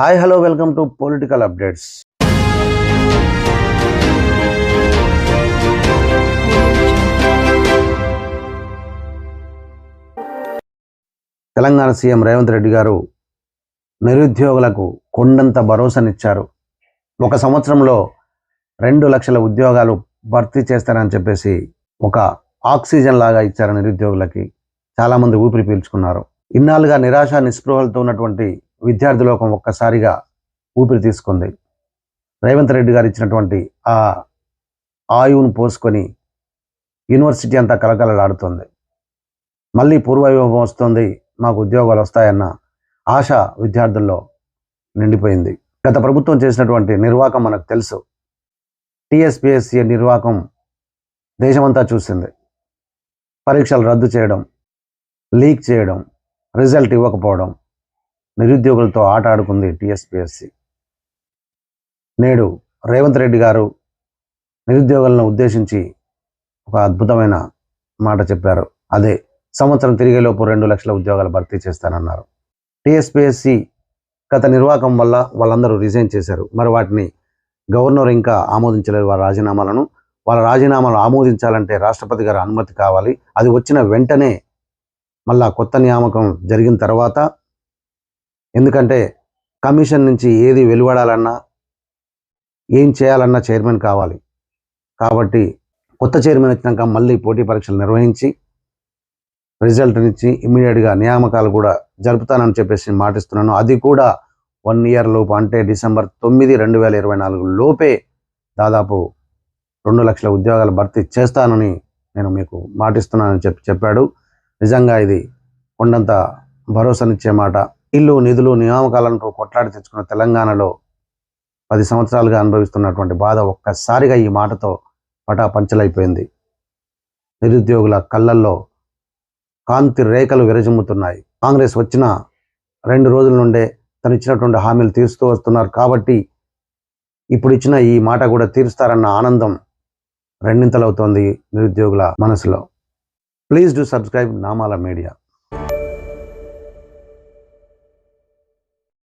Hi hello welcome to political updates. Telangana CM Revanth Reddy garu నిరుద్యోగులకు కొండంత భరోసానిచ్చారు. ఒక సంవత్సరంలో రెండు లక్షల ఉద్యోగాలు భర్తీ చేస్తారని చెప్పేసి ఒక ఆక్సిజన్ లాగా ఇచ్చారు నిరుద్యోగులకి. చాలామంది ఊపిరి పీల్చుకున్నారు. ఇన్నాళ్ళుగా నిరాశ నిస్పృహలతో ఉన్నటువంటి విద్యార్థి లోకం ఒక్కసారిగా ఊపిరి తీసుకుంది. రేవంత్ రెడ్డి గారు ఇచ్చినటువంటి ఆ ఆయువును పోసుకొని యూనివర్సిటీ అంతా కలకలలాడుతుంది మళ్ళీ పూర్వవైభవం వస్తుంది మాకు ఉద్యోగాలు వస్తాయన్న ఆశ విద్యార్థుల్లో నిండిపోయింది. గత ప్రభుత్వం చేసినటువంటి నిర్వాకం మనకు తెలుసు. టీఎస్పిఎస్సి నిర్వాకం దేశమంతా చూసింది. పరీక్షలు రద్దు చేయడం లీక్ చేయడం రిజల్ట్ ఇవ్వకపోవడం నిరుద్యోగులతో ఆట ఆడుకుంది టీఎస్పిఎస్సి. నేడు రేవంత్ రెడ్డి గారు నిరుద్యోగులను ఉద్దేశించి ఒక అద్భుతమైన మాట చెప్పారు. అదే సంవత్సరం తిరిగేలోపు రెండు లక్షల ఉద్యోగాలు భర్తీ చేస్తానన్నారు. టీఎస్పిఎస్సి గత నిర్వాహకం వల్ల వాళ్ళందరూ రిజైన్ చేశారు. మరి వాటిని గవర్నర్ ఇంకా ఆమోదించలేదు వారి రాజీనామాలను. వాళ్ళ రాజీనామాలు ఆమోదించాలంటే రాష్ట్రపతి గారి అనుమతి కావాలి. అది వచ్చిన వెంటనే మళ్ళా కొత్త నియామకం జరిగిన తర్వాత ఎందుకంటే కమిషన్ నుంచి ఏది వెలువడాలన్నా ఏం చేయాలన్నా చైర్మన్ కావాలి. కాబట్టి కొత్త చైర్మన్ వచ్చినాక మళ్ళీ పోటీ పరీక్షలు నిర్వహించి రిజల్ట్ నుంచి ఇమ్మీడియట్గా నియామకాలు కూడా జరుపుతానని చెప్పేసి మాటిస్తున్నాను. అది కూడా వన్ ఇయర్ లోపు అంటే డిసెంబర్ తొమ్మిది రెండు వేల ఇరవై నాలుగు లోపే దాదాపు రెండు లక్షల ఉద్యోగాలు భర్తీ చేస్తానని నేను మీకు మాటిస్తున్నానని చెప్పి చెప్పాడు. నిజంగా ఇది కొండంత భరోసానిచ్చే మాట. ఇల్లు నిధులు నియామకాలంటూ కొట్లాడి తెచ్చుకున్న తెలంగాణలో పది సంవత్సరాలుగా అనుభవిస్తున్నటువంటి బాధ ఒక్కసారిగా ఈ మాటతో పటా పంచలైపోయింది నిరుద్యోగుల కళ్ళల్లో కాంతి రేఖలు విరజిమ్ముతున్నాయి. కాంగ్రెస్ వచ్చిన రెండు రోజుల నుండే తను ఇచ్చినటువంటి హామీలు తీరుస్తూ వస్తున్నారు కాబట్టి ఇప్పుడు ఇచ్చిన ఈ మాట కూడా తీరుస్తారన్న ఆనందం రెండింతలవుతోంది నిరుద్యోగుల మనసులో. Please do subscribe Namala media.